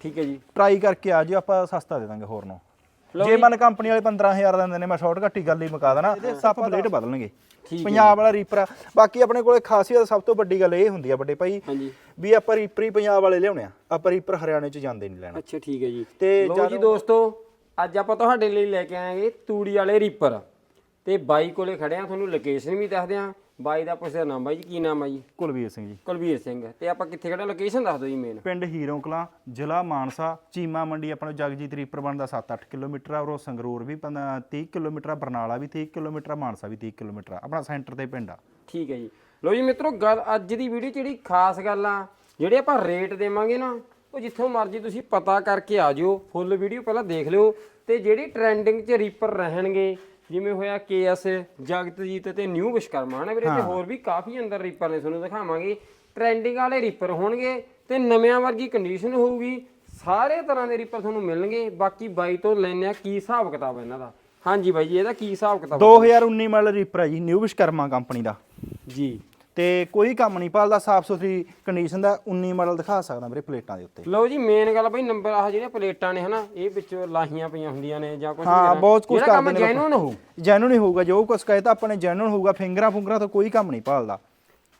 ਠੀਕ ਹੈ ਜੀ। ਟਰਾਈ ਕਰਕੇ ਆ ਜਿਓ ਆਪਾਂ ਸਸਤਾ ਦੇ ਦਾਂਗੇ ਹੋਰ ਨੂੰ। ਜੇ ਮਨ ਕੰਪਨੀ ਵਾਲੇ 15000 ਦਿੰਦੇ ਨੇ ਮੈਂ ਸ਼ਾਰਟ ਕੱਟੀ ਗੱਲ ਹੀ ਮੁਕਾ ਦੇਣਾ ਸੱਪ ਬਲੇਡ ਬਦਲਣਗੇ। ਪੰਜਾਬ ਵਾਲਾ ਰੀਪਰ ਆ। ਬਾਕੀ ਆਪਣੇ ਕੋਲੇ ਖਾਸੀਅਤ ਸਭ ਤੋਂ ਵੱਡੀ ਗੱਲ ਇਹ ਹੁੰਦੀ ਆ ਵੱਡੇ ਭਾਈ ਵੀ ਆਪਾਂ ਰੀਪਰ ਹੀ ਪੰਜਾਬ ਵਾਲੇ ਲਿਆਉਣੇ ਆ। ਆਪਾਂ ਰੀਪਰ ਹਰਿਆਣੇ ਚ ਜਾਂਦੇ ਨਹੀਂ ਲੈਣਾ। ਅੱਛਾ ਠੀਕ ਹੈ ਜੀ। ਤੇ ਜੀ ਦੋਸਤੋ ਅੱਜ ਆਪਾਂ ਤੁਹਾਡੇ ਲਈ ਲੈ ਕੇ ਆਏਗੇ ਤੂੜੀ ਵਾਲੇ ਰੀਪਰ ਤੇ ਬਾਈ ਕੋਲੇ ਖੜੇ ਆ ਤੁਹਾਨੂੰ ਲੋਕੇਸ਼ਨ ਵੀ ਦੱਸਦੇ ਆ ਬਾਈ ਦਾ ਪੁੱਛਦਾ ਨਾਮ ਬਾਈ ਜੀ ਕੀ ਨਾਮ ਆ ਜੀ? ਕੁਲਵੀਰ ਸਿੰਘ ਜੀ। ਕੁਲਵੀਰ ਸਿੰਘ। ਤੇ ਆਪਾਂ ਕਿੱਥੇ ਖੜੇ ਲੋਕੇਸ਼ਨ ਦੱਸ ਦਿਓ ਜੀ ਮੇਨ ਪਿੰਡ ਹੀਰੋਂ ਕਲਾਂ ਜ਼ਿਲ੍ਹਾ ਮਾਨਸਾ ਚੀਮਾ ਮੰਡੀ ਆਪਣਾ ਜਗਜੀਤ ਰੀਪਰ ਬਣਦਾ 7-8 ਕਿਲੋਮੀਟਰ ਆ ਔਰ ਉਹ ਸੰਗਰੂਰ ਵੀ 30 ਕਿਲੋਮੀਟਰ ਆ ਬਰਨਾਲਾ ਵੀ 30 ਕਿਲੋਮੀਟਰ ਆ ਮਾਨਸਾ ਵੀ 30 ਕਿਲੋਮੀਟਰ ਆ। ਆਪਣਾ ਸੈਂਟਰ ਤੇ ਪਿੰਡ ਆ। ਠੀਕ ਹੈ ਜੀ। ਲਓ ਜੀ ਮਿੱਤਰੋ ਗੱਲ ਅੱਜ ਦੀ ਵੀਡੀਓ ਜਿਹੜੀ ਖਾਸ ਗੱਲ ਆ ਜਿਹੜੇ ਆਪਾਂ ਰੇਟ ਦੇਵਾਂਗੇ ਨਾ ਉਹ ਜਿੱਥੋਂ ਮਰਜ਼ੀ ਤੁਸੀਂ ਪਤਾ ਕਰਕੇ ਆ ਜਿਓ ਫੁੱਲ ਵੀਡੀਓ ਪਹਿਲਾਂ ਦੇਖ ਲਿਓ। ਤੇ ਜਿਹੜੀ ਟ੍ਰੈਂਡਿੰਗ 'ਚ ਰੀਪਰ ਰਹਿਣਗੇ ਜਿਵੇਂ ਹੋਇਆ ਕੇਐਸ ਜਗਤਜੀਤ ਤੇ ਨਿਊ ਵਿਸ਼ਕਰਮਾ ਹਨਾ ਵੀਰੇ? ਤੇ ਹੋਰ ਵੀ ਕਾਫੀ ਅੰਦਰ ਰੀਪਰ ਨੇ ਤੁਹਾਨੂੰ ਦਿਖਾਵਾਂਗੇ। ਟ੍ਰੈਂਡਿੰਗ ਵਾਲੇ ਰੀਪਰ ਹੋਣਗੇ ਤੇ ਨਵਿਆਂ ਵਰਗੀ ਕੰਡੀਸ਼ਨ ਹੋਊਗੀ। ਸਾਰੇ ਤਰ੍ਹਾਂ ਦੇ ਰੀਪਰ ਤੁਹਾਨੂੰ ਮਿਲਣਗੇ। ਬਾਕੀ ਬਾਈ ਤੋਂ ਲੈਣੇ ਆ ਕੀ ਹਿਸਾਬ ਕਿਤਾਬ ਹੈ ਇਹਨਾਂ ਦਾ? ਹਾਂਜੀ ਬਾਈ ਜੀ ਇਹਦਾ ਕੀ ਹਿਸਾਬ ਕਿਤਾਬ 2019 ਮਾਡਲ ਰੀਪਰ ਆ ਜੀ ਨਿਊ ਵਿਸ਼ਕਰਮਾ ਕੰਪਨੀ ਦਾ। ਜੀ। ਤੇ ਕੋਈ ਕੰਮ ਨਹੀਂ ਪਾਲਦਾ ਸਾਫ਼ ਸੁਥਰੀ ਕੰਡੀਸ਼ਨ ਦਾ 19 ਮਾਡਲ ਦਿਖਾ ਸਕਦਾ ਵੀਰੇ ਪਲੇਟਾਂ ਦੇ ਉੱਤੇ। ਲਓ ਜੀ ਮੇਨ ਗੱਲ ਬਈ ਨੰਬਰ ਆਹ ਜਿਹੜੀਆਂ ਪਲੇਟਾਂ ਨੇ ਹਨਾ ਇਹ ਵਿੱਚ ਲਾਹੀਆਂ ਪਈਆਂ ਹੁੰਦੀਆਂ ਨੇ ਜਾਂ ਕੁਝ ਹਾਂ, ਬਹੁਤ ਕੰਮ ਕਰਦੇ ਨੇ ਜੈਨੂਨ ਹੋਊ। ਜੈਨੂਨ ਹੀ ਹੋਊਗਾ ਜੋ ਕੁਛ ਕਹੇ ਤਾਂ ਆਪਣੇ ਜੈਨੂਨ ਹੋਊਗਾ ਫਿੰਗਰਾਂ ਫੁੰਗਰਾਂ ਤੋਂ ਕੋਈ ਕੰਮ ਨਹੀਂ ਭਾਲਦਾ।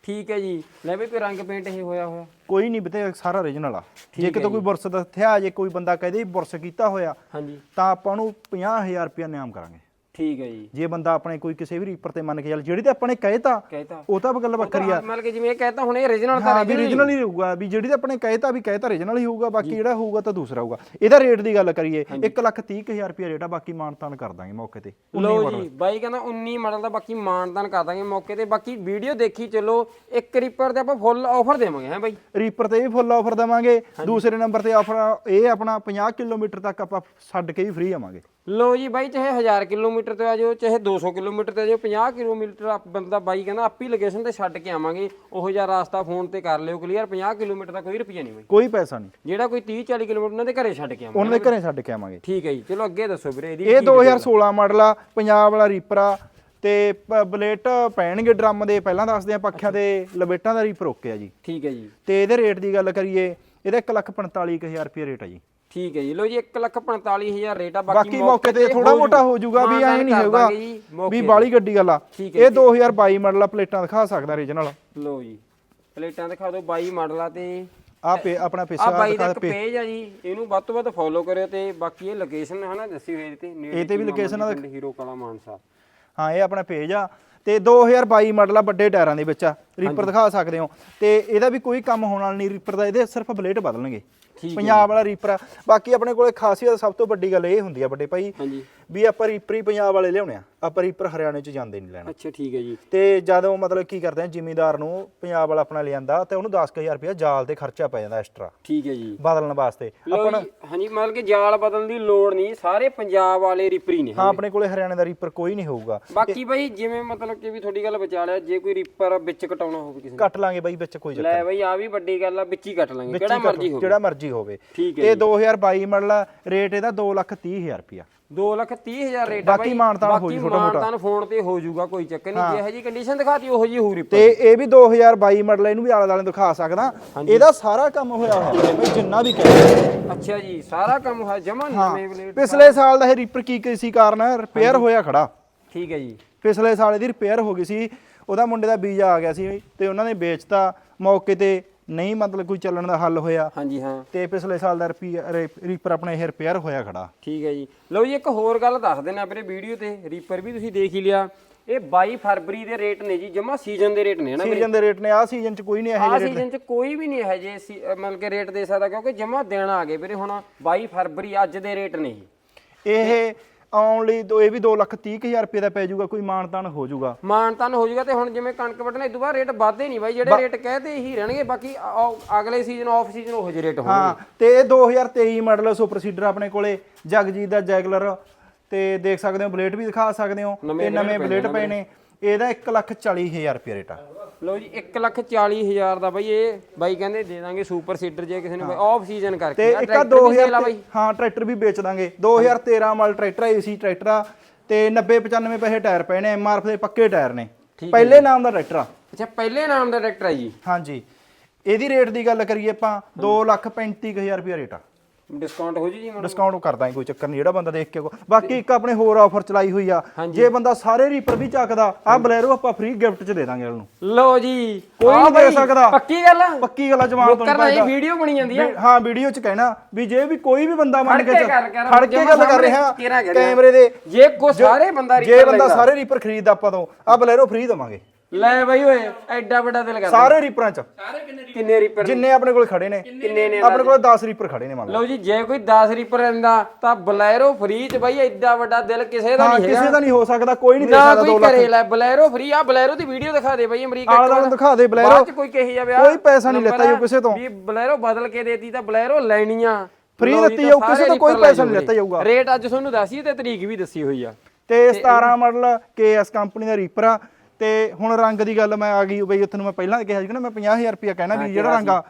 ਠੀਕ ਹੈ ਜੀ ਲੈ ਵੀ ਕੋਈ ਰੰਗ ਪੇਂਟ ਇਹ ਹੋਇਆ ਹੋਇਆ। ਕੋਈ ਨਹੀਂ ਬਤੇ ਸਾਰਾ ਓਰੀਜਨਲ ਆ। ਜੇ ਕਿਤੇ ਕੋਈ ਬੁਰਸ ਦੱਸਿਆ ਜੇ ਕੋਈ ਬੰਦਾ ਕਹਦੇ ਬੁਰਸ ਕੀਤਾ ਹੋਇਆ ਹਾਂਜੀ। ਤਾਂ ਆਪਾਂ ਨੂੰ 50000 ਰੁਪਇਆ ਇਨਾਮ ਕਰਾਂਗੇ। ਠੀਕ ਹੈ ਜੀ। ਜੇ ਬੰਦਾ ਆਪਣੇ ਕੋਈ ਕਿਸੇ ਵੀ ਰੀਪਰ ਤੇ ਮੰਨ ਕੇ ਚੱਲ ਜਿਹੜੀ ਤੇ ਆਪਣੇ ਕਹਿਤਾ। ਉਹ ਤਾਂ ਗੱਲ ਵੱਖਰੀ ਆ। ਮਤਲਬ ਕਿ ਜਿਵੇਂ ਇਹ ਕਹਿਤਾ ਹੁਣ ਇਹ origignal ਤਾਂ ਹਾਂ ਵੀ ਓਰੀਜਨਲ ਹੀ ਰਹੂਗਾ ਵੀ ਜਿਹੜੀ ਤੇ ਆਪਣੇ ਕਹੇ ਤਾਂ ਵੀ ਕਹੇ ਤਾਂ ਓਰੀਜਨਲ ਹੀ ਹੋਊਗਾ ਬਾਕੀ ਜਿਹੜਾ ਹੋਊਗਾ ਤਾਂ ਦੂਸਰਾ ਹੋਊਗਾ। ਇਹਦਾ ਰੇਟ ਦੀ ਗੱਲ ਕਰੀਏ 130000 ਰੁਪਇਆ ਰੇਟ ਆ ਬਾਕੀ ਮਾਨਤਾਨ ਕਰ ਦਾਂਗੇ ਮੌਕੇ ਤੇ। ਲਓ ਜੀ ਬਾਈ ਕਹਿੰਦਾ 19 ਮਾਡਲ ਦਾ ਬਾਕੀ ਮਾਨਦਾਨ ਕਰ ਦਾਂਗੇ ਮੌਕੇ ਤੇ। ਬਾਕੀ ਵੀਡੀਓ ਦੇਖੀ ਚਲੋ ਇੱਕ ਰੀਪਰ ਤੇ ਆਪਾਂ ਫੁੱਲ ਆਫਰ ਦੇਵਾਂਗੇ ਹੈ ਬਾਈ? ਰੀਪਰ ਤੇ ਵੀ ਫੁੱਲ ਆਫਰ ਦਵਾਂਗੇ ਦੂਸਰੇ ਨੰਬਰ ਤੇ ਆਫਰ ਇਹ ਆਪਣਾ 50 ਕਿਲੋਮੀਟਰ ਤੱਕ ਆਪਾਂ ਛੱਡ ਕੇ ਵੀ ਫ੍ਰੀ ਆਵਾਂਗੇ। ਲੋ ਜੀ ਬਾਈ ਚਾਹੇ 1000 ਕਿਲੋਮੀਟਰ ਤੇ ਆ ਜਾਓ ਚਾਹੇ 200 ਕਿਲੋਮੀਟਰ ਤੇ ਆ ਜਾਓ 50 ਕਿਲੋਮੀਟਰ ਆਪ- ਬੰਦਾ ਬਾਈ ਕਹਿੰਦਾ ਆਪੀ ਲੋਕੇਸ਼ਨ ਤੇ ਛੱਡ ਕੇ ਆਵਾਂਗੇ ਉਹੋ ਜਿਹਾ ਰਾਸਤਾ ਫੋਨ ਤੇ ਕਰ ਲਿਓ ਕਲੀਅਰ 50 ਕਿਲੋਮੀਟਰ ਦਾ ਕੋਈ ਰੁਪਈਆ ਨਹੀਂ ਬਾਈ। ਕੋਈ ਪੈਸਾ ਨਹੀਂ। ਜਿਹੜਾ ਕੋਈ 30 40 ਕਿਲੋਮੀਟਰ ਉਹਨਾਂ ਦੇ ਘਰੇ ਛੱਡ ਕੇ ਆਵਾਂਗੇ। ਉਹਨਾਂ ਦੇ ਘਰੇ ਛੱਡ ਕੇ ਆਵਾਂਗੇ। ਠੀਕ ਹੈ ਜੀ ਚਲੋ ਅੱਗੇ ਦੱਸੋ ਵੀਰੇ ਇਹਦੀ ਇਹ 2016 ਮਾਡਲ ਆ? ਪੰਜਾਬ ਵਾਲਾ ਰੀਪਰ ਆ ਤੇ ਬਲੇਟ ਪੈਣਗੇ ਡਰਮ ਦੇ ਪਹਿਲਾਂ ਦੱਸਦੇ ਆ ਪੱਖਿਆਂ ਦੇ ਲਪੇਟਾਂ ਦਾ ਰੀਪਰ ਓਕੇ ਆ ਜੀ। ਠੀਕ ਹੈ ਜੀ। ਤੇ ਇਹਦੇ ਰੇਟ ਦੀ ਗੱਲ ਕਰੀਏ ਇਹਦਾ 145000 ਰੁਪਏ ਰੇਟ ਆ ਜੀ। ਠੀਕ ਹੈ ਜੀ। ਲੋ ਜੀ 145000 ਰੇਟ ਆ ਬਾਕੀ ਮੌਕੇ ਤੇ ਥੋੜਾ ਮੋਟਾ ਹੋ ਜਾਊਗਾ ਵੀ ਐ ਨਹੀਂ ਹੋਊਗਾ ਵੀ ਬਾਲੀ ਗੱਡੀ ਗੱਲ ਆ ਇਹ 2022 ਮਾਡਲ ਆ ਪਲੇਟਾਂ ਦਿਖਾ ਸਕਦਾ ਰੀਜਨਲ ਲੋ ਜੀ ਪਲੇਟਾਂ ਦਿਖਾ ਦਿਓ 22 ਮਾਡਲ ਆ ਤੇ ਆ ਪੇ ਆਪਣਾ ਆ ਪਿੱਛਾ ਬਾਈ ਦਾ ਇੱਕ ਪੇਜ ਆ ਜੀ ਇਹਨੂੰ ਵੱਧ ਤੋਂ ਵੱਧ ਫੋਲੋ ਕਰਿਓ ਤੇ ਬਾਕੀ ਇਹ ਲੋਕੇਸ਼ਨ ਹੈ ਨਾ ਦੱਸੀ ਹੋਈ ਤੇ ਇਹ ਤੇ ਵੀ location ਆ। ਹੀਰੋ ਕਲਾ ਮਾਨਸਾ। ਹਾਂ ਇਹ ਆਪਣਾ ਪੇਜ ਆ ਤੇ 2022 ਮਾਡਲ ਆ ਵੱਡੇ ਟਾਇਰਾਂ ਦੇ ਵਿੱਚ ਆ। ਰੀਪਰ ਦਿਖਾ ਸਕਦੇ ਹੋ। ਤੇ ਇਹਦਾ ਵੀ ਕੋਈ ਕੰਮ ਹੋਣ ਵਾਲਾ ਨਹੀਂ ਰੀਪਰ ਦਾ ਇਹਦੇ ਸਿਰਫ ਬਲੇਡ ਬਦਲਣਗੇ। ਪੰਜਾਬ ਵਾਲਾ ਰੀਪਰ ਆ। ਬਾਕੀ ਆਪਣੇ ਕੋਲੇ ਖਾਸੀਅਤ ਸਭ ਤੋਂ ਵੱਡੀ ਗੱਲ ਇਹ ਹੁੰਦੀ ਆ ਵੱਡੇ ਭਾਈ ਵੀ ਆਪਾਂ ਰੀਪਰ ਹੀ ਪੰਜਾਬ ਵਾਲੇ ਲਿਆਉਣੇ ਆ। ਆਪਾਂ ਰੀਪਰ ਹਰਿਆਣੇ ਚ ਜਾਂਦੇ ਨਹੀਂ ਲੈਣਾ। ਅੱਛਾ ਠੀਕ ਹੈ ਜੀ। ਤੇ ਜਦੋਂ ਮਤਲਬ ਕੀ ਕਰਦੇ ਆ ਜ਼ਿਮੀਦਾਰ ਨੂੰ ਪੰਜਾਬ ਵਾਲਾ ਆਪਣਾ ਲਿਆਂਦਾ ਤੇ ਉਹਨੂੰ 10000 ਰੁਪਇਆ ਜਾਲ ਤੇ ਖਰਚਾ ਪੈ ਜਾਂਦਾ ਐਕਸਟਰਾ ਠੀਕ ਹੈ ਜੀ। ਬਦਲਣ ਵਾਸਤੇ। ਜੀ ਹਾਂਜੀ ਮਤਲਬ ਕਿ ਜਾਲ ਬਦਲਣ ਦੀ ਲੋੜ ਨਹੀਂ। ਸਾਰੇ ਪੰਜਾਬ ਵਾਲੇ ਰੀਪਰੀ ਨੇ ਹਾਂ ਆਪਣੇ ਕੋਲੇ ਹਰਿਆਣੇ ਦਾ ਰੀਪਰ ਕੋਈ ਨਹੀਂ ਹੋਊਗਾ। ਬਾਕੀ ਬਾਈ ਜਿਵੇਂ ਮਤਲਬ ਕਿ ਵੀ ਤੁਹਾਡੀ ਗੱਲ ਵਿਚਾ ਲਿਆ ਜੇ ਕੋਈ ਰੀਪਰ ਵਿੱਚ ਕਟਾਉਣਾ ਹੋਵੇ ਕਿਸੇ ਨੇ ਕੱਟ ਲਾਂਗੇ ਬਾਈ ਵਿੱਚ ਕੋਈ ਚੱਕਰ ਲੈ ਬਾਈ ਆ ਵੀ ਵੱਡੀ ਗੱਲ ਆ ਵਿੱਚ ਹੀ ਕੱਟ ਲਾਂਗੇ ਕੱਟ- ਮਰਜ਼ੀ ਹੋਵੇ। ਜਿਹੜਾ ਮਰਜ਼ੀ ਹੋਵੇ। ਠੀਕ ਹੈ ਤੇ 2022 ਮਾਡਲ ਰੇਟ ਇਹਦਾ 230000 ਰੁਪਇਆ। 2 ਲੱਖ 30 ਹਜ਼ਾਰ ਰੇਟ ਆ ਬਾਕੀ ਮਾਨਤਾਨ ਹੋ ਜੂ ਛੋਟਾ ਮੋਟਾ। ਮਾਨਤਾਨ ਫੋਨ ਤੇ ਹੋ ਜਾਊਗਾ ਕੋਈ ਚੱਕਰ ਨਹੀਂ। ਜਿਹੋ ਜੀ ਕੰਡੀਸ਼ਨ ਦਿਖਾਤੀ ਉਹੋ ਜੀ ਰੀਪਰ ਤੇ ਇਹ ਵੀ 2022 ਮਾਡਲ ਇਹਨੂੰ ਵੀ ਆਲੇ ਦੁਆਲੇ ਦਿਖਾ ਸਕਦਾ। ਇਹਦਾ ਸਾਰਾ ਕੰਮ ਹੋਇਆ ਹੋਇਆ ਹੈ ਬਈ ਜਿੰਨਾ ਵੀ ਕਹਿੰਦੇ ਅੱਛਾ ਜੀ ਸਾਰਾ ਕੰਮ ਹੋਇਆ ਜਮਾ ਨਵੇਂ ਬਲੇਡ ਪਿਛਲੇ ਸਾਲ ਦਾ ਇਹ ਰੀਪਰ ਕੀ ਕੀ ਸੀ ਕਾਰਨ? ਰਿਪੇਅਰ ਹੋਇਆ ਖੜਾ। ਠੀਕ ਹੈ ਜੀ। ਪਿਛਲੇ ਸਾਲ ਇਹਦੀ ਰਿਪੇਅਰ ਹੋ ਗਈ ਸੀ। ਉਹਦਾ ਮੁੰਡੇ ਦਾ ਵੀਜ਼ਾ ਆ ਗਿਆ ਸੀ ਤੇ ਉਹਨਾਂ ਨੇ ਵੇਚਤਾ ਮੌਕੇ ਤੇ ਨਹੀਂ ਮਤਲਬ ਕੋਈ ਚੱਲਣ ਦਾ ਹੱਲ ਹੋਇਆ। ਹਾਂਜੀ ਹਾਂ। ਤੇ ਪਿਛਲੇ ਸਾਲ ਦਾ ਰੀਪਰ ਆਪਣੇ ਇਹ ਰਿਪੇਅਰ ਹੋਇਆ ਖੜਾ। ਠੀਕ ਹੈ ਜੀ। ਲਓ ਜੀ ਇੱਕ ਹੋਰ ਗੱਲ ਦੱਸ ਦੇਣਾ ਵੀਰੇ ਵੀਡੀਓ ਤੇ। ਰੀਪਰ ਵੀ ਤੁਸੀਂ ਦੇਖ ਹੀ ਲਿਆ। ਇਹ 22 ਫਰਵਰੀ ਦੇ ਰੇਟ ਨੇ ਜੀ ਜਮਾ ਸੀਜ਼ਨ ਦੇ ਰੇਟ ਨੇ ਨਾ ਸੀਜ਼ਨ ਦੇ ਰੇਟ ਨੇ ਆ ਸੀਜ਼ਨ ਚ ਕੋਈ ਨਹੀਂ ਇਹੋ ਆ ਜਿਹੇ ਸੀਜ਼ਨ ਚ ਕੋਈ ਵੀ ਨਹੀਂ ਹੈ ਜੇ ਮਤਲਬ ਕਿ ਰੇਟ ਦੇ ਸਕਦਾ ਕਿਉਂਕਿ ਜਮਾ ਦੇਣ ਆ ਗਏ ਵੀਰੇ ਹੁਣ। 22 ਫਰਵਰੀ ਅੱਜ ਦੇ ਰੇਟ ਨੇ ਇਹ ਆਉਣ ਲਈ ਦੋ ਇਹ ਵੀ 230000 ਰੁਪਏ ਦਾ ਪੈ ਜਾਊਗਾ ਕੋਈ ਮਾਨਤਾਨ ਹੋ ਜਾਊਗਾ। ਮਾਨਤਾਨ ਹੋ ਜਾਊਗਾ ਤੇ ਹੁਣ ਜਿਵੇਂ ਕਣਕ ਵੱਢਣਾ ਇਸ ਤੋਂ ਬਾਅਦ ਰੇਟ ਵੱਧਦੇ ਨਹੀਂ ਬਾਈ ਜਿਹੜੇ ਰੇਟ ਕਹਤੇ ਇਹੀ ਰਹਿਣਗੇ ਬਾਕੀ ਆ- ਅਗਲੇ ਸੀਜ਼ਨ ਆਫ ਸੀਜ਼ਨ ਉਹੋ ਜਿਹੇ ਰੇਟ ਹੋਣਗੇ। ਹਾਂ ਤੇ ਇਹ 2023 ਮਾਡਲ ਸੁਪਰ ਸੀਡਰ ਆਪਣੇ ਕੋਲੇ ਜਗਜੀਤ ਦਾ ਜੈਗਲਰ ਤੇ ਦੇਖ ਸਕਦੇ ਹੋ ਬਲੇਡ ਵੀ ਦਿਖਾ ਸਕਦੇ ਹੋ ਤੇ ਨਵੇਂ ਬਲੇਡ ਪਏ ਨੇ। ਇਹਦਾ 140000 ਰੁਪਏ ਰੇਟ ਆ। ਲਓ ਜੀ 1 ਲੱਖ 40 ਹਜ਼ਾਰ ਦਾ ਬਾਈ ਇਹ ਬਾਈ ਕਹਿੰਦੇ ਦੇ ਦਾਂਗੇ ਸੁਪਰ ਸੀਡਰ ਜੇ ਕਿਸੇ ਨੂੰ ਆਫ ਸੀਜ਼ਨ ਕਰਕੇ। ਆਹ ਇੱਕ ਆ tractor ਵੀ sale ਆ 2000 ਹਾਂ ਟਰੈਕਟਰ ਵੀ ਵੇਚ ਦਾਂਗੇ। 2013 ਮਾਡਲ ਟਰੈਕਟਰ ਏਸੀ ਟਰੈਕਟਰ ਆ ਤੇ 90 95 ਪੈਸੇ ਟਾਇਰ ਪਏ ਨੇ ਐਮਆਰਐਫ ਦੇ ਪੱਕੇ ਟਾਇਰ ਨੇ। ਪਹਿਲੇ ਨਾਮ ਦਾ ਟਰੈਕਟਰ ਆ। ਅੱਛਾ ਪਹਿਲੇ ਨਾਮ ਦਾ ਟਰੈਕਟਰ ਹੈ ਜੀ। ਹਾਂਜੀ। ਇਹਦੀ ਰੇਟ ਦੀ ਗੱਲ ਕਰੀਏ ਆਪਾਂ 235000 ਰੁਪਏ ਰੇਟ ਆ। ਡਿਸਕਾਊਂਟ ਹੋ ਜੀ ਜੀ ਮੈਨੂੰ? ਡਿਸਕਾਊਂਟ ਕਰ ਦਾਂਗੇ ਕੋਈ ਚੱਕਰ ਨਹੀਂ ਜਿਹੜਾ ਬੰਦਾ ਦੇਖ ਕੇ ਬਾਕੀ ਇੱਕ ਆਪਣੇ ਹੋਰ ਆਫਰ ਚਲਾਈ ਹੋਈ ਆ। ਜੇ ਬੰਦਾ ਸਾਰੇ ਰੀਪਰ ਵੀ ਚੱਕਦਾ ਆ ਬਲੈਰੋ ਆਪਾਂ ਫ੍ਰੀ ਗਿਫਟ ਚ ਦੇ ਦਾਂਗੇ ਉਹਨੂੰ ਲਓ ਜੀ ਕੋਈ ਆਹ ਨਹੀਂ ਦੇ ਬਾਈ, ਸਕਦਾ। ਪੱਕੀ ਗੱਲ ਆ? ਪੱਕੀ ਗੱਲ ਆ ਜਵਾਨ ਤੋਂ ਨਹੀਂ ਨਹੀਂ ਵੀਡੀਓ ਬਣੀ ਜਾਂਦੀ ਆ। ਵੀ- ਹਾਂ ਵੀਡੀਓ ਚ ਕਹਿਣਾ ਵੀ ਜੇ ਵੀ ਕੋਈ ਵੀ ਬੰਦਾ ਮੰਨ ਕੇ ਕੇ ਚੱਲ- ਗੱਲ ਕਰ, ਖੜ ਕੇ ਜਮਾਂ ਗੱਲ ਕਰ ਸਾਹਮਣੇ ਰਿਹਾ ਕੇਰਾ ਕਹਿ ਰਿਹਾ। ਕੈਮਰੇ ਦੇ। ਜੇ ਕੋ ਸਾਰੇ ਬੰਦਾ ਜੇ ਰੀਪਰ ਬੰਦਾ ਲੈਂਦਾ ਸਾਰੇ ਰੀਪਰ ਖਰੀਦਦਾ ਆਪਾਂ ਤੋਂ ਆ ਬਲੈਰੋ ਫ੍ਰੀ ਦਵਾਂਗੇ। ਲੈ ਬਾਈ ਓਏ ਐਡਾ ਵੱਡਾ ਦਿਲ ਕਰਦਾ। ਸਾਰੇ ਰੀਪਰਾਂ ਚ। ਕਿੰਨੇ ਰੀਪਰ ਜਿੰਨੇ ਆਪਣੇ ਕੋਲ ਖੜੇ ਨੇ। ਕਿੰਨੇ ਨੇ ਆਪਣੇ ਕੋਲ 10 ਰੀਪਰ ਖੜੇ ਨੇ ਮੰਨ ਲਓ। ਲਓ ਜੀ ਜੇ ਕੋਈ 10 ਰੀਪਰ ਲੈਂਦਾ ਤਾਂ ਬਲੈਰੋ ਫ੍ਰੀ ਚ ਬਾਈ ਐਡਾ ਵੱਡਾ ਦਿਲ ਕਿਸੇ ਦਾ ਹਾਂ ਨਹੀਂ ਕਿਸੇ ਹੈਗਾ। ਦਾ ਨਹੀਂ ਹੋ ਸਕਦਾ ਕੋਈ ਨਹੀਂ ਦੇ ਨਾ ਸਕਦਾ ਕੋਈ 2 ਲੱਖ। ਕਰੇ ਲੈ ਬਲੈਰੋ ਫ੍ਰੀ ਆ ਬਲੈਰੋ ਦੀ ਵੀਡੀਓ ਦਿਖਾ ਦੇ ਬਾਈ ਅਮਰੀਕਾ ਆਲਾ ਦੁਆਲਾ ਦਿਖਾ ਦੇ ਬਲੈਰੋ। ਬਾਅਦ ਚ ਕੋਈ ਕਹੀ ਜਾਵੇ ਆ ਕੋਈ ਪੈਸਾ ਨਹੀਂ ਲੈਤਾ ਜੀ ਕਿਸੇ ਤੋਂ। ਵੀ ਬਲੈਰੋ ਬਦਲ ਕੇ ਦੇਤੀ ਤਾਂ ਬਲੈਰੋ Free ਲਓ ਜੀ, ਦਿੱਤੀ ਤਾਂ ਜਾਊ, ਕਿਸੇ ਸਾਰੇ ਤੋਂ ਕੋਈ ਰੀਪਰ ਲੈ ਪੈਸਾ ਨਹੀਂ ਲੈਤਾ ਜਾਊਗਾ। ਰੇਟ ਅੱਜ ਤੁਹਾਨੂੰ ਦੱਸੀ ਤੇ ਤਰੀਕ ਵੀ ਦੱਸੀ ਹੋਈ ਆ। ਤੇ 17 ਮਾਡਲ KS ਕੰਪਨੀ ਦਾ ਰੀਪਰ ਆ। ਤੇ ਹੁਣ ਰੰਗ ਦੀ ਗੱਲ ਮੈਂ ਆ ਗਈ ਬਈ ਤੁਹਾਨੂੰ ਮੈਂ ਪਹਿਲਾਂ ਕਿਹਾ ਸੀ ਕਿ ਨਾ ਮੈਂ 50000 ਰੁਪਇਆ ਕਹਿਣਾ ਵੀ ਜਿਹੜਾ ਰੰਗ ਆ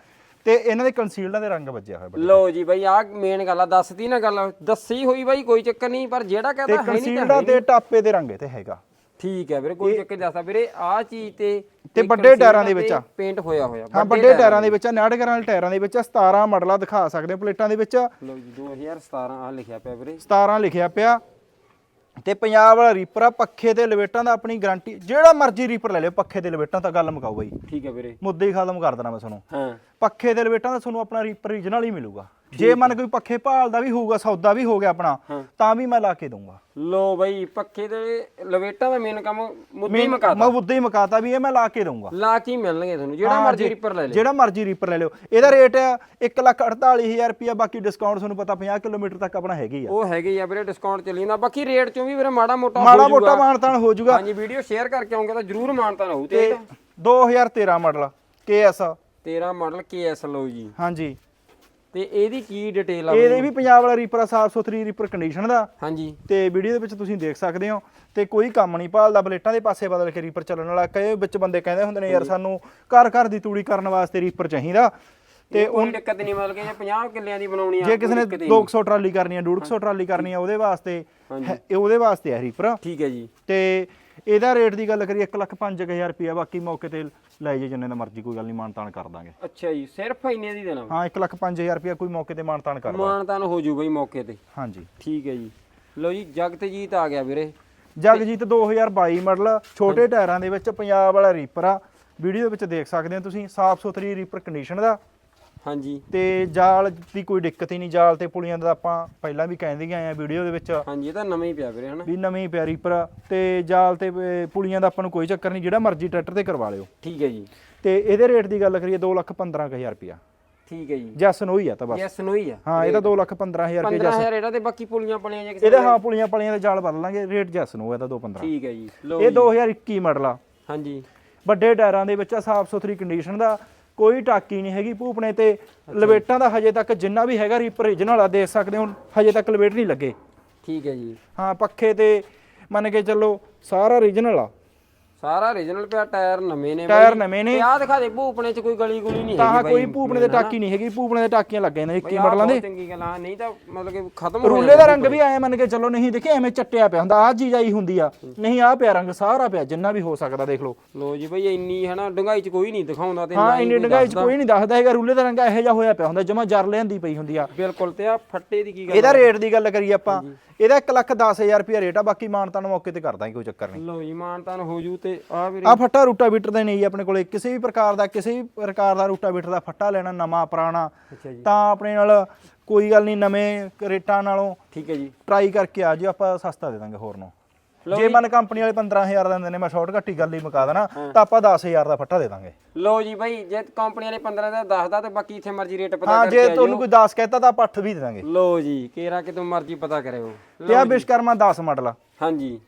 ਤੇ ਇਹਨਾਂ ਦੇ ਕੰਸੀਲਡਾਂ ਦੇ ਰੰਗ ਵੱਜਿਆ ਹੋਇਆ ਬੜਾ ਲਓ ਜੀ ਬਾਈ ਆ ਮੇਨ ਗੱਲ ਆ ਦੱਸਤੀ ਨਾ ਗੱਲ ਦੱਸੀ ਹੋਈ ਬਾਈ ਕੋਈ ਚੱਕਰ ਨਹੀਂ ਪਰ ਜਿਹੜਾ ਤੇ ਕਹਦਾ ਹੈ ਨਹੀਂ ਤਾਂ ਕੰਸੀਲਡਾਂ ਤੇ ਟਾਪੇ ਦੇ ਰੰਗ ਤੇ ਹੈਗਾ। ਠੀਕ ਹੈ ਵੀਰੇ ਕੋਈ ਚੱਕਰ ਨਹੀਂ ਦੱਸਦਾ ਵੀਰੇ ਆ ਚੀਜ਼ ਤੇ ਤੇ ਵੱਡੇ ਟਾਇਰਾਂ ਦੇ ਵਿੱਚ ਆ। ਪੇਂਟ ਹੋਇਆ ਹੋਇਆ ਹਾਂ ਵੱਡੇ ਟਾਇਰਾਂ ਦੇ ਵਿੱਚ 69 ਗਰਾਂ ਵਾਲੇ ਟਾਇਰਾਂ ਦੇ ਵਿੱਚ 17 ਮਾਡਲਾਂ ਦਿਖਾ ਸਕਦੇ ਪਲੇਟਾਂ ਦੇ ਵਿੱਚ ਲਓ ਜੀ 2017 ਆ ਲਿਖਿਆ ਪਿਆ ਵੀਰੇ। 17 ਲਿਖਿਆ ਪਿਆ ਤੇ ਪੰਜਾਬ ਵਾਲਾ ਰੀਪਰ ਆ ਪੱਖੇ ਤੇ ਲਵੇਟਾਂ ਦਾ ਆਪਣੀ ਗਾਰੰਟੀ ਜਿਹੜਾ ਮਰਜ਼ੀ ਰੀਪਰ ਲੈ ਲਿਓ ਪੱਖੇ ਤੇ ਲਵੇਟਾਂ ਤਾਂ ਗੱਲ ਮੁਕਾਓ ਬਾਈ। ਠੀਕ ਹੈ ਵੀਰੇ। ਮੁੱਦੇ ਹੀ ਖਤਮ ਕਰ ਦੇਣਾ ਮੈਂ ਤੁਹਾਨੂੰ। ਹਾਂ। ਪੱਖੇ ਤੇ ਲਵੇਟਾਂ ਦਾ ਤੁਹਾਨੂੰ ਆਪਣਾ ਰੀਪਰ ਰੀਜਨਲ ਹੀ ਮਿਲੂਗਾ। ਜੇ ਮਨ ਕੋਈ ਪੱਖੇ ਭਾਲਦਾ ਵੀ ਹੋਊਗਾ ਸੌਦਾ ਵੀ ਹੋ ਗਿਆ ਆਪਣਾ ਤਾਂ ਵੀ ਮੈਂ ਲਾ ਕੇ ਦਊਂਗਾ। ਲੋ ਬਾਈ ਪੱਖੇ ਦੇ ਲਵੇਟਾਂ ਦਾ ਮੇਨ ਕੰਮ ਮੁੱਦੀ ਮਕਾ ਮੈਂ ਮੁੱਦੇ ਹੀ ਮਕਾਤਾ ਵੀ ਇਹ ਮੈਂ ਲਾ ਕੇ ਦਊਂਗਾ। ਲਾ ਕੇ ਹੀ ਮਿਲਣਗੇ ਤੁਹਾਨੂੰ ਜਿਹੜਾ ਹਾਂ, ਮਰਜ਼ੀ ਜੇ- ਰੀਪਰ ਲੈ ਲੈ ਜਿਹੜਾ ਮਰਜ਼ੀ ਰੀਪਰ ਲੈ ਲਿਓ। ਇਹਦਾ ਰੇਟ ਆ 148000 ਰੁਪਿਆ ਬਾਕੀ ਡਿਸਕਾਊਂਟ ਤੁਹਾਨੂੰ ਪਤਾ 50 ਕਿਲੋਮੀਟਰ ਤੱਕ ਆਪਣਾ ਹੈਗੀ ਆ। ਉਹ ਹੈਗੇ ਹੀ ਆ ਵੀਰੇ ਡਿਸਕਾਊਂਟ ਚੱਲੀ ਜਾਂਦਾ। ਬਾਕੀ ਰੇਟ ਚੋਂ ਵੀ ਵੀਰੇ ਮਾੜਾ ਮੋਟਾ ਹੋ ਮਾੜਾ ਜਾਊਗਾ। ਮੋਟਾ ਮਾਨਤਾਨ ਹੋ ਜਾਊਗਾ। ਹਾਂਜੀ ਵੀਡੀਓ ਸ਼ੇਅਰ ਕਰਕੇ ਆਉਂਗੇ ਤਾਂ ਜਰੂਰ ਮਾਨਤਾਨ ਹੋਊ ਤੇ ਤੇ 2013 ਮਾਡਲ KS 13 ਮਾਡਲ KS ਲਓ ਜੀ। ਹਾਂਜੀ। ਤੇ ਇਹਦੀ ਕੀ ਡਿਟੇਲ ਆ ਇਹਦੇ ਵੀ ਪੰਜਾਬ ਵਾਲਾ ਰੀਪਰ ਆ ਸਾਫ਼ ਸੁਥਰੀ ਰੀਪਰ ਕੰਡੀਸ਼ਨ ਦਾ। ਹਾਂਜੀ। ਤੇ ਵੀਡੀਓ ਦੇ ਵਿੱਚ ਤੁਸੀਂ ਦੇਖ ਸਕਦੇ ਹੋ। ਤੇ ਕੋਈ ਕੰਮ ਨਹੀਂ ਭਾਲਦਾ ਬਲੇਟਾਂ ਦੇ ਪਾਸੇ ਬਦਲ ਕੇ ਰੀਪਰ ਚੱਲਣ ਵਾਲਾ। ਕਈ ਵਿੱਚ ਬੰਦੇ ਕਹਿੰਦੇ ਹੁੰਦੇ ਨੇ ਯਾਰ ਸਾਨੂੰ ਘਰ ਘਰ ਦੀ ਤੂੜੀ ਕਰਨ ਵਾਸਤੇ ਰੀਪਰ ਚਾਹੀਦਾ। ਤੇ ਕੋਈ ਦਿੱਕਤ ਨਹੀਂ ਮਤਲਬ ਕਿ ਜੇ 50 ਕਿੱਲਿਆਂ ਦੀ ਬਣਾਉਣੀ ਆ ਜੇ ਕਿਸੇ ਨੇ ਕੋਈ ਦਿੱਕਤ ਹੀ 200 ਟਰਾਲੀ ਕਰਨੀ ਆ 150 ਟਰਾਲੀ ਕਰਨੀ ਆ ਉਹਦੇ ਵਾਸਤੇ ਇਹ ਉਹਦੇ ਵਾਸਤੇ ਹੈ ਰੀਪਰ। ਠੀਕ ਹੈ ਜੀ। ਤੇ ਇਹਦਾ ਰੇਟ ਦੀ ਗੱਲ ਕਰੀਏ 1 ਲੱਖ 5000 ਰੁਪਇਆ ਬਾਕੀ ਮੌਕੇ ਤੇ ਲੈ ਜੇ ਜਿੰਨੇ ਦਾ ਮਰਜ਼ੀ ਕੋਈ ਗੱਲ ਨਹੀਂ ਮਾਨਤਾਨ ਕਰ ਦਾਂਗੇ। ਅੱਛਾ ਜੀ ਸਿਰਫ ਇੰਨੇ ਦੀ ਦੇਣਾ। ਹਾਂ 1 ਲੱਖ 5000 ਰੁਪਇਆ ਕੋਈ ਮੌਕੇ ਤੇ ਮਾਨਤਾਨ ਕਰ ਦਾਂਗੇ ਮਾਨਤਾਨ ਹੋ ਜੂ ਬਈ ਮੌਕੇ ਤੇ। ਹਾਂਜੀ। ਠੀਕ ਹੈ ਜੀ। ਲਓ ਜੀ ਜਗਤਜੀਤ ਆ ਗਿਆ ਵੀਰੇ। ਜਗਜੀਤ 2022 ਮਾਡਲ ਛੋਟੇ ਟਾਇਰਾਂ ਦੇ ਵਿੱਚ ਪੰਜਾਬ ਵਾਲਾ ਰੀਪਰ ਆ। ਵੀਡੀਓ ਦੇ ਵਿੱਚ ਦੇਖ ਸਕਦੇ ਹੋ ਤੁਸੀਂ ਸਾਫ਼ ਸੁਥਰੀ ਰੀਪਰ ਕੰਡੀਸ਼ਨ ਦਾ। ਹਾਂਜੀ। ਤੇ ਜਾਲ ਦੀ ਕੋਈ ਦਿੱਕਤ ਹੀ ਨਹੀਂ ਜਾਲ ਤੇ ਪੁਲੀਆਂ ਦਾ ਆਪਾਂ ਪਹਿਲਾਂ ਵੀ ਕਹਿੰਦੇ ਗਏ ਆ ਵੀਡੀਓ ਦੇ ਵਿੱਚ। ਹਾਂਜੀ ਇਹ ਤਾਂ ਨਵਾਂ ਹੀ ਪਿਆ ਵੀਰੇ ਹਨਾ। ਵੀ ਨਵੀਂ ਪਿਆਰੀ ਪਰ ਤੇ ਜਾਲ ਤੇ ਪੁਲੀਆਂ ਦਾ ਆਪਾਂ ਨੂੰ ਕੋਈ ਚੱਕਰ ਨਹੀਂ ਜਿਹੜਾ ਮਰਜ਼ੀ ਟਰੈਕਟਰ ਤੇ ਕਰਵਾ ਲਿਓ। ਠੀਕ ਹੈ ਜੀ। ਤੇ ਇਹਦੇ ਰੇਟ ਦੀ ਗੱਲ ਕਰੀਏ 215000 ਰੁਪਇਆ। ਠੀਕ ਹੈ ਜੀ। ਜੈਸ ਨੂੰ ਹੀ ਆ ਤਾਂ ਬਸ। ਯੈਸ ਨੋ ਹੀ ਆ ਹਾਂ ਇਹਦਾ 215000 ਰੁਪਏ ਜੈਸ 15000 ਇਹਦਾ ਤੇ ਬਾਕੀ ਪੁਲੀਆਂ ਪਲੀਆਂ ਜੇ ਕਿਸੇ ਇਹਦੇ ਹਾਂ ਪੁਲੀਆਂ ਪਲੀਆਂ ਦੇ ਜਾਲ ਬਦਲ ਲਾਂਗੇ ਰੇਟ ਜੈਸ ਨੂੰ ਇਹਦਾ 215 ਠੀਕ ਹੈ ਜੀ। ਇਹ 2021 ਮਾਡਲ ਆ। ਹਾਂਜੀ। ਵੱਡੇ ਟਾਇਰਾਂ ਦੇ ਵਿੱਚ ਸਾਫ਼ ਸੁਥਰੀ ਕੰਡੀਸ਼ਨ ਦਾ। ਕੋਈ ਟਾਕੀ ਨਹੀਂ ਹੈਗੀ ਭੂਪਣੇ ਤੇ। ਲਵੇਟਾਂ ਦਾ ਹਜੇ ਤੱਕ ਜਿੰਨਾ ਵੀ ਹੈਗਾ ਰੀਪਰ ਰੀਜਨਲ ਆ ਦੇਖ ਸਕਦੇ ਹੋ ਹਜੇ ਤੱਕ ਲਵੇਟ ਨਹੀਂ ਲੱਗੇ। ਠੀਕ ਹੈ ਜੀ। ਹਾਂ ਪੱਖੇ ਤੇ ਮੰਨ ਕੇ ਚੱਲੋ ਸਾਰਾ ਰੀਜਨਲ ਆ। ਸਾਰਾ ਰੀਜਨਲ ਪਿਆ ਟਾਇਰ ਨਵੇਂ ਨੇ ਟਾਇਰ। ਨਵੇਂ ਨੇ। ਆਹ ਦਿਖਾ ਦੇ ਭੂਪਣੇ ਚ ਕੋਈ ਗਲੀ ਗੁਲੀ ਨਹੀਂ ਤਾਂ ਕੋਈ ਭੂਪਣੇ ਦੇ ਟਾਕੀ ਨਹੀਂ ਹੈਗੀ ਭੂਪਣੇ ਦੇ ਟਾਕੀਆਂ ਲੱਗੇ ਨੇ 21 ਮਾਡਲਾਂ ਦੇ। ਚੰਗੀ ਗੱਲ ਆ ਨਹੀਂ ਤਾਂ ਮਤਲਬ ਕਿ ਖਤਮ ਹੋ ਰੂਲੇ ਦਾ ਰੰਗ ਵੀ ਆਇਆ ਮੰਨ ਕੇ ਚੱਲੋ ਨਹੀਂ ਦੇਖੇ ਐਵੇਂ ਚੱਟਿਆ ਪਿਆ ਹੁੰਦਾ ਆਹ ਚੀਜ਼ ਆਈ ਹੁੰਦੀ ਆ। ਨਹੀਂ ਆਹ ਪਿਆ ਰੰਗ ਸਾਰਾ ਪਿਆ ਜਿੰਨਾ ਵੀ ਹੋ ਸਕਦਾ ਦੇਖ ਲਓ। ਲੋ ਜੀ ਬਈ ਇੰਨੀ ਹਨਾ ਡੰਗਾਈ ਚ ਕੋਈ ਨਹੀਂ ਦਿਖਾਉਂਦਾ ਤੇ ਹਾਂ ਇੰਨੀ ਡੰਗਾਈ ਚ। ਕੋਈ ਨਹੀਂ ਦੱਸਦਾ ਹੈਗਾ ਰੂਲੇ ਦਾ ਰੰਗ ਇਹੋ ਜਿਹਾ ਹੋਇਆ ਪਿਆ ਹੁੰਦਾ ਜਮਾ ਜਰ ਲੈਂਦੀ ਪਈ ਹੁੰਦੀ ਆ। ਬਿਲਕੁਲ ਤੇ ਆ ਫੱਟੇ ਦੀ ਕੀ ਗੱਲ ਇਹਦਾ ਰੇਟ ਦੀ ਗੱਲ ਕਰੀਏ ਆਪਾਂ ਇਹਦਾ 1 ਲੱਖ 10000 ਰੁਪਏ ਰੇਟ ਆ ਬਾਕੀ ਮਾਨਤਾਨ ਮੌਕੇ ਤੇ ਕਰ ਦਾਂਗੇ ਕੋਈ ਚੱਕਰ ਨਹੀਂ। ਲੋ ਜੀ ਮਾਨਤਾਨ ਹੋ ਜੂ ਤੇ ਆ ਵੀਰੇ ਆ ਫੱਟਾ ਰੂਟਾਵੀਟਰ ਦਾ ਨਹੀਂ ਆਪਣੇ ਕੋਲੇ। ਕਿਸੇ ਵੀ ਪ੍ਰਕਾਰ ਦਾ ਕਿਸੇ ਵੀ ਪ੍ਰਕਾਰ ਦਾ ਰੂਟਾਵੀਟਰ ਦਾ ਫੱਟਾ ਲੈਣਾ ਨਵਾਂ ਪੁਰਾਣਾ ਅੱਛਾ ਜੀ। ਤਾਂ ਆਪਣੇ ਨਾਲ ਕੋਈ ਗੱਲ ਨਹੀਂ ਨਵੇਂ ਰੇਟਾਂ ਨਾਲੋਂ ਠੀਕ ਹੈ ਜੀ। ਟਰਾਈ ਕਰਕੇ ਆ ਜਿਓ ਆਪਾਂ ਸਸਤਾ ਦੇ ਦਾਂਗੇ ਹੋਰ ਨੂੰ। ਜੇ ਮਨ ਕੰਪਨੀ ਵਾਲੇ 15000 ਦਿੰਦੇ ਨੇ ਮੈਂ ਸ਼ਾਰਟ ਕੱਟੀ ਗੱਲ ਹੀ ਮੁਕਾ ਦੇਣਾ ਤਾਂ ਆਪਾਂ 10000 ਦਾ ਫੱਟਾ ਦੇ ਦਾਂਗੇ। ਲੋ ਜੀ ਬਾਈ ਜੇ ਕੰਪਨੀ ਵਾਲੇ 15 ਦਾ ਦੱਸਦਾ ਤੇ ਬਾਕੀ ਇੱਥੇ ਮਰਜ਼ੀ ਰੇਟ ਪਤਾ ਹਾਂ ਕਰਕੇ ਜੇ ਆ ਤੁਹਾਨੂੰ ਕੋਈ 10 ਕਹਿਤਾ ਤਾਂ ਆਪਾਂ 8 ਵੀ ਦੇ ਦਾਂਗੇ। ਲੋ ਜੀ ਕੇਰਾ ਕਿਤੋਂ ਮਰਜ਼ੀ ਪਤਾ ਕਰਿਓ। ਤੇ ਆ ਵਿਸ਼ਕਰਮਾ 10 ਮਾਡਲ ਹਾਂਜੀ।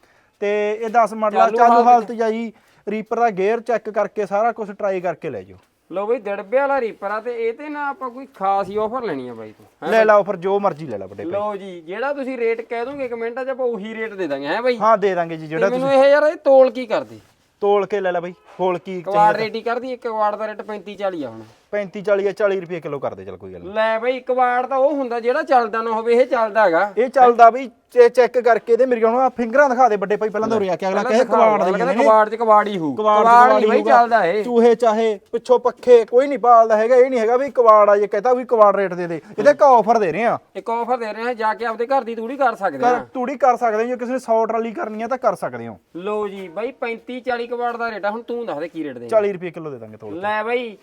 ਤੇ ਇਹ 10 ਮਾਡਲ ਆ ਚਾਲੂ ਹਾਲਤ ਜਾਈ ਰੀਪਰ ਦਾ ਗੇਅਰ ਚੈੱਕ ਕਰਕੇ ਸਾਰਾ ਕੁਝ ਟਰਾਈ ਕਰਕੇ ਲੈ ਜਾਓ। ਲੋ ਬਈ ਦੜਬੇ ਵਾਲਾ ਰੀਪਰ ਆ ਤੇ ਇਹ ਤੇ ਨਾ ਆਪਾਂ ਕੋਈ ਖਾਸ ਹੀ ਆਫਰ ਲੈਣੀ ਆ ਬਾਈ ਤੋਂ ਲੈ ਲਾ ਆਫਰ ਜੋ ਮਰਜ਼ੀ ਲੈ ਲਾ ਬੜੇ ਲੋ ਜੀ ਜਿਹੜਾ ਤੁਸੀਂ ਰੇਟ ਕਹਿ ਦੋਗੇ ਕਮੈਂਟਾਂ 'ਚ ਆਪਾਂ ਉਹੀ ਰੇਟ ਦੇ ਦਾਂਗੇ ਹੈ ਬਾਈ? ਹਾਂ ਦੇ ਦਾਂਗੇ ਜੀ ਜਿਹੜਾ ਤੇ ਮੈਨੂੰ ਇਹ ਯਾਰ ਇਹ ਤੋਲ ਕੀ ਕਰਦੀ? ਤੋਲ ਕੇ ਲੈ ਲੈ ਬਾਈ ਹੋਲ ਕੀ ਕਵਾੜ ਰੇਟ ਹੀ ਕਰਦੀ ਇੱਕ ਕਵਾੜ ਦਾ ਰੇਟ 35 40 ਆ ਹੁਣ। 35 40 ਜਾਂ 40 ਰੁਪਏ ਕਿਲੋ ਕਰਦੇ ਚੱਲ ਕੋਈ ਗੱਲ। ਲੈ ਬਈ ਕਵਾੜ ਤਾਂ ਉਹ ਹੁੰਦਾ ਜਿਹੜਾ ਚੱਲਦਾ ਨਾ ਹੋਵੇ ਇਹ ਚੱਲਦਾ ਹੈਗਾ। ਇਹ ਚੱਲਦਾ ਬਈ ਚੈੱਕ ਕਰਕੇ ਤੇ ਮੇਰੇ ਕੋਲ ਫਿੰਗਰਾਂ ਦਿਖਾ ਦੇ ਵੱਡੇ ਭਾਈ ਪਹਿਲਾਂ ਤਾਂ ਉਰੇ ਆ ਕੇ ਅਗਲਾ ਕਹੇ ਕਵਾੜ ਦੇ ਕਹਿੰਦਾ ਕਵਾੜ ਚ ਕਵਾੜੀ ਹੂ ਕਵਾੜ ਕਵਾੜ ਨਹੀਂ ਬਈ ਚੱਲਦਾ ਇਹ। ਚੂਹੇ ਚਾਹੇ ਪਿੱਛੋਂ ਪੱਖੇ ਕੋਈ ਨਹੀਂ ਪਾਲਦਾ ਹੈਗਾ ਇਹ ਨਹੀਂ ਹੈਗਾ ਵੀ ਕਵਾੜ ਆ ਜੇ ਕਹਤਾ ਵੀ ਕਵਾੜ ਰੇਟ ਦੇ ਦੇ। ਇਹਦੇ ਕਾ ਆਫਰ ਦੇ ਰਹੇ ਆ। ਇੱਕ ਆਫਰ ਦੇ ਰਹੇ ਆ ਜਾ ਕੇ ਆਪਦੇ ਘਰ ਦੀ ਤੂੜੀ ਕਰ ਸਕਦੇ ਆ। ਤੂੜੀ ਕਰ ਸਕਦੇ ਜੇ ਕਿਸੇ ਨੇ 100 ਟਰਾਲੀ ਕਰਨੀ ਆ ਤਾਂ ਕਰ ਸਕਦੇ ਹੋ। ਲੋ ਜੀ ਬਾਈ 35 40 ਕਵਾੜ ਦਾ ਰੇਟ ਆ ਹੁਣ ਤੂੰ ਦੱਸ ਦੇ ਕੀ ਰੇਟ ਦੇ। 40 ਰੁਪਏ ਕਿਲੋ ਦੇ ਦਾਂਗੇ ਤੋਲ ਲੈ ਬਾਈ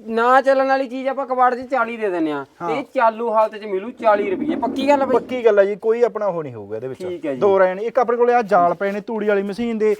ਨਾ ਚੱਲਣ ਵਾਲੀ ਚੀਜ਼ ਆਪਾਂ ਕਵਾੜ 'ਚ 40 ਦੇ ਦਿੰਨੇ ਆ ਤੇ ਇਹ ਚਾਲੂ ਹਾਲਤ 'ਚ ਮਿਲੂ 40 ਰੁਪਏ ਪੱਕੀ ਗੱਲ ਆ ਬਾਈ? ਪੱਕੀ ਗੱਲ ਆ ਜੀ ਕੋਈ ਆਪਣਾ ਉਹ ਨਹੀਂ ਹੋਊਗਾ ਇਹਦੇ ਠੀਕ ਹੈ ਵਿੱਚ ਜੀ। ਦੋ ਰਹਿਣ ਇੱਕ ਆਪਣੇ ਕੋਲੇ ਆ ਜਾਲ ਪਏ ਨੇ ਤੂੜੀ ਵਾਲੀ ਮਸ਼ੀਨ ਦੇ।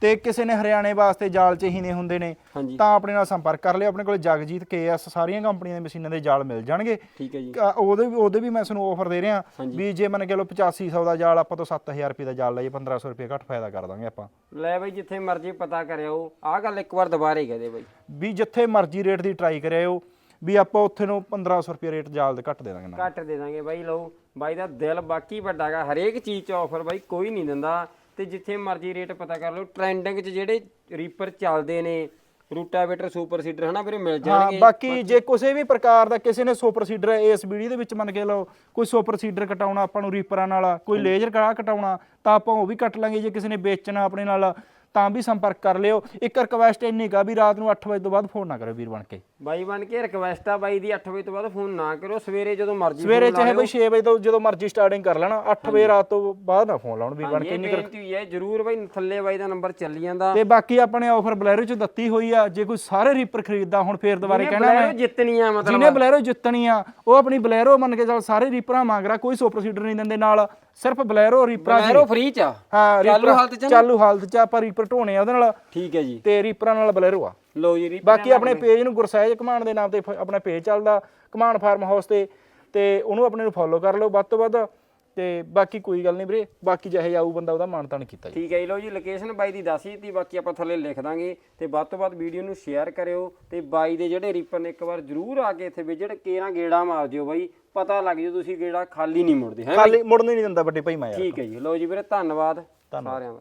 ਤੇ ਕਿਸੇ ਨੇ ਹਰਿਆਣੇ ਵਾਸਤੇ ਜਾਲ ਚਾਹੀਦੇ ਹੁੰਦੇ ਨੇ ਹਾਂਜੀ। ਤਾਂ ਆਪਣੇ ਨਾਲ ਸੰਪਰਕ ਕਰ ਲਿਓ। ਆਪਣੇ ਕੋਲੇ ਜਗਜੀਤ ਕੇਐਸ ਸਾਰੀਆਂ ਕੰਪਨੀਆਂ ਦੇ ਮਸ਼ੀਨਾਂ ਦੇ ਜਾਲ ਮਿਲ ਜਾਣਗੇ। ਠੀਕ ਹੈ ਜੀ। ਅ, ਉਹਦੇ ਵੀ ਉਹਦੇ ਵੀ ਮੈਂ ਤੁਹਾਨੂੰ ਆਫਰ ਦੇ ਰਿਹਾ। ਹਾਂਜੀ। ਵੀ ਜੇ ਮੰਨ ਕੇ ਲਓ 8500 ਦਾ ਜਾਲ ਆਪਾਂ ਤੋਂ 7000 ਰੁਪਏ ਦਾ ਜਾਲ ਲਈਏ 1500 ਰੁਪਏ ਘੱਟ ਫਾਇਦਾ ਕਰ ਦਾਂਗੇ ਆਪਾਂ। ਲੈ ਬਾਈ ਜਿੱਥੇ ਮਰਜ਼ੀ ਪਤਾ ਕਰਿਓ। ਆਹ ਗੱਲ ਇੱਕ ਵਾਰ ਦੁਬਾਰੇ ਕਹਿ ਦੇ ਬਾਈ। ਵੀ ਜਿੱਥੇ ਮਰਜ਼ੀ ਰੇਟ ਦੀ ਟਰਾਈ ਕਰਿਓ ਵੀ ਆਪਾਂ ਉੱਥੇ ਨੂੰ 1500 ਰੁਪਏ ਰੇਟ ਜਾਲ ਦੇ ਘੱਟ ਦੇ ਦਾਂਗੇ ਨਾਲ। ਘੱਟ ਦੇ ਦਾਂਗੇ ਬਾਈ ਲਓ। ਬਾਈ ਦਾ ਦਿਲ ਬਾਕੀ ਵੱਡਾਗਾ ਹਰੇਕ ਚੀਜ਼ 'ਚ ਆਫਰ ਬਾਈ ਕੋਈ ਨਹੀਂ ਦਿੰਦਾ। ਤੇ ਜਿੱਥੇ ਮਰਜ਼ੀ ਰੇਟ ਪਤਾ ਕਰ ਲਓ ਟ੍ਰੈਂਡਿੰਗ 'ਚ ਜਿਹੜੇ ਰੀਪਰ ਚੱਲਦੇ ਨੇ ਰੂਟਾਵੇਟਰ ਸੁਪਰ ਸੀਡਰ ਹਨਾ ਵੀਰੇ ਮਿਲ ਹਾਂ ਜਾਣਗੇ। ਬਾਕੀ ਜੇ ਕਿਸੇ ਵੀ ਪ੍ਰਕਾਰ ਦਾ ਕਿਸੇ ਨੇ ਸੁਪਰ ਸੀਡਰ ਇਸ ਵੀਡੀਓ ਦੇ ਵਿੱਚ ਮੰਨ ਕੇ ਲਓ ਕੋਈ ਸੁਪਰ ਸੀਡਰ ਕਟਾਉਣਾ ਆਪਾਂ ਨੂੰ ਰੀਪਰਾਂ ਨਾਲ ਕੋਈ ਲੇਜ਼ਰ ਕੜਾ ਕਟਾਉਣਾ ਤਾਂ ਆਪਾਂ ਉਹ ਵੀ ਕੱਟ ਲਾਂਗੇ ਜੇ ਕਿਸੇ ਨੇ ਵੇਚਣਾ ਆਪਣੇ ਨਾਲ ਤਾਂ ਵੀ ਸੰਪਰਕ ਕਰ ਲਿਓ। ਇੱਕ ਰਿਕਵੈਸਟ ਇੰਨੀ ਕਾ ਵੀ ਰਾਤ ਨੂੰ 8 ਵਜੇ ਤੋਂ ਬਾਅਦ ਫੋਨ ਨਾ ਕਰਿਓ ਵੀਰ ਬਣ ਕੇ। ਬਾਈ ਬਣ ਕੇ ਰਿਕਵੈਸਟ ਆ ਬਾਈ ਦੀ 8 ਵਜੇ ਤੋਂ ਬਾਅਦ ਫੋਨ ਨਾ ਕਰੋ ਸਵੇਰੇ ਜਦੋਂ ਮਰਜ਼ੀ ਸਵੇਰੇ ਚਾਹੇ ਬਈ 6 ਵਜੇ ਤੋਂ ਜਦੋਂ ਮਰਜ਼ੀ ਸਟਾਰਟਿੰਗ ਕਰ ਲੈਣਾ 8 ਵਜੇ ਰਾਤ ਤੋਂ ਬਾਅਦ ਨਾ ਫੋਨ ਲਾਉਣ ਵੀਰ ਬਣ ਕੇ ਬੇਨਤੀ ਹੋਈ ਹੈ ਜਰੂਰ ਬਾਈ ਥੱਲੇ ਬਾਈ ਦਾ ਨੰਬਰ ਚੱਲੀ ਜਾਂਦਾ। ਤੇ ਬਾਕੀ ਆਪਣੇ ਆਫਰ ਬਲੈਰੋ ਚ ਦਿੱਤੀ ਹੋਈ ਆ ਜੇ ਕੋਈ ਸਾਰੇ ਰੀਪਰ ਖਰੀਦਦਾ ਹੁਣ ਫੇਰ ਦੁਬਾਰੇ ਕਹਿਣਾ ਬਲੈਰੋ ਜਿੱਤਣੀ ਆ ਮਤਲਬ। ਜਿਹਨੇ ਬਲੈਰੋ ਜਿੱਤਣੀ ਆ ਉਹ ਆਪਣੀ ਬਲੈਰੋ ਮੰਨ ਕੇ ਚੱਲ ਸਾਰੇ ਰੀਪਰਾਂ ਮੰਗ ਰਿਹਾ ਕੋਈ ਸੁਪਰ ਸੀਡਰ ਨਹੀਂ ਦਿੰਦੇ ਨਾਲ ਸਿਰਫ ਬਲੈਰੋ ਰੀਪਰਾਂ ਬਲੈਰੋ ਫ੍ਰੀ ਚ ਹਾਂ ਚਾਲੂ ਹਾਲਤ ਚ? ਚਾਲੂ ਹਾਲਤ ਚ ਆਪਾਂ ਰੀਪਰ ਢੋਣੇ ਆ ਉਹਦੇ ਨਾਲ। ਠੀਕ ਹੈ ਜੀ। ਤੇ ਰੀਪਰਾਂ ਨਾਲ ਬਲੈਰੋ ਆ। ਲੋ ਜੀ ਰੀਪਰ ਬਾਕੀ ਆਪਣੇ ਪੇਜ ਨੂੰ ਗੁਰਸਹਿਜ ਕਮਾਂਡ ਦੇ ਨਾਮ ਤੇ ਫ- ਆਪਣਾ ਪੇਜ ਚੱਲਦਾ ਕਮਾਂਡ ਫਾਰਮ ਹਾਊਸ ਤੇ ਤੇ ਉਹਨੂੰ ਆਪਣੇ ਨੂੰ ਫੋਲੋ ਕਰ ਲਓ ਵੱਧ ਤੋਂ ਵੱਧ ਤੇ ਬਾਕੀ ਕੋਈ ਗੱਲ ਨਹੀਂ ਵੀਰੇ ਬਾਕੀ ਜਿਹੇ ਆਊ ਬੰਦਾ ਉਹਦਾ ਮਾਨਤਾਨ ਕੀਤਾ ਜੀ। ਠੀਕ ਹੈ ਜੀ ਲੋ ਜੀ ਲੋਕੇਸ਼ਨ ਬਾਈ ਦੀ ਦੱਸ ਦਿੱਤੀ ਬਾਕੀ ਆਪਾਂ ਥੱਲੇ ਲਿਖ ਦਾਂਗੇ ਤੇ ਵੱਧ ਤੋਂ ਵੱਧ ਵੀਡੀਓ ਨੂੰ ਸ਼ੇਅਰ ਕਰਿਓ ਤੇ ਬਾਈ ਦੇ ਜਿਹੜੇ ਰੀਪਰ ਨੇ ਇੱਕ ਵਾਰ ਜਰੂਰ ਆ ਕੇ ਇੱਥੇ ਵਿਜਿਟ ਕੇਰਾ ਗੇੜਾ ਮਾਰ ਜਿਓ ਬਾਈ ਪਤਾ ਲੱਗ ਜੂ ਤੁਸੀਂ ਗੇੜਾ ਖਾਲੀ ਨਹੀਂ ਮੁੜਦੇ ਹੈ ਖਾਲੀ ਮੁੜਨ ਹੀ ਨਹੀਂ ਦਿੰਦਾ ਵੱਡੇ ਭਾਈ ਮੈਂ ਯਾਰ ਠੀਕ ਹੈ ਜੀ ਲੋ ਜੀ ਵੀਰੇ ਧੰਨਵਾਦ। ਸਾਰਿਆਂ ਦਾ।